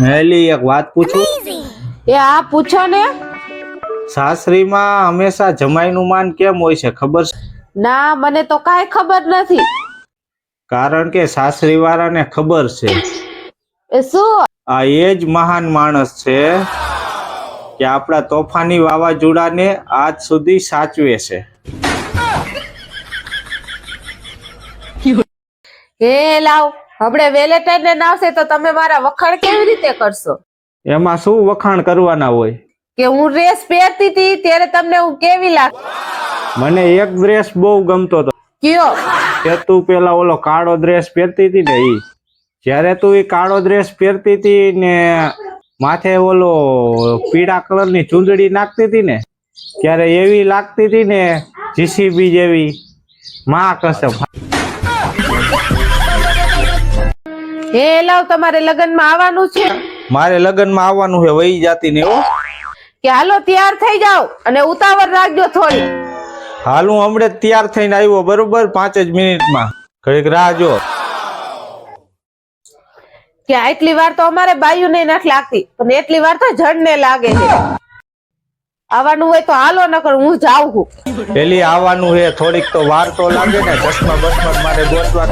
હેલી એક વાત પૂછું? એ આ પૂછો ને. સાસરીમાં હંમેશા જમાઈનું માન કેમ હોય છે ખબર છે? ના મને તો કાંઈ ખબર નથી. કારણ કે સાસરી વાળાને ખબર છે. એ શું? આ એ જ મહાન માણસ છે કે આપણા તોફાની વાવાઝોડાને આજ સુધી સાચવે છે. હે લાવ. હમણે વેલેન્ટાઇન ને આવશે તો તમે મારા વખાણ કેવી રીતે કરશો? એમાં શું વખાણ કરવાના હોય? કે હું ડ્રેસ પહેરતી હતી ત્યારે તમને હું કેવી લાગ મને એક ડ્રેસ બહુ ગમતો હતો. કયો? કે તું પેલા ઓલો કાળો ડ્રેસ પહેરતી હતી ને ઈ. જ્યારે તું એ કાળો ડ્રેસ પહેરતી હતી ને માથે ઓલો પીળા કલરની ચૂંદડી નાખતી હતી ને ત્યારે એવી લાગતી હતી ને જીસીબી જેવી. માં કસમ. હે લાવ તમારે લગ્નમાં આવવાનું છે. મારે લગ્નમાં આવવાનું છે વહી જાતી ને હો કે હાલો તૈયાર થઈ જાઓ અને ઉતાવળ રાખજો થોડી. હાલ હું હમણાં તૈયાર થઈને આવ્યો બરોબર? પાંચ જ મિનિટમાં. ઘડીક રાહ જો કે આટલી વાર તો અમારે બાયુને નથી લાગતી પણ એટલી વાર તો જડને લાગે છે. આવવાનું હોય તો હાલો ન કર હું જાઉં છું. પેલી આવવાનું હે થોડીક તો વાર તો લાગે ને ચશ્મા બસમાં મારે ગોતવા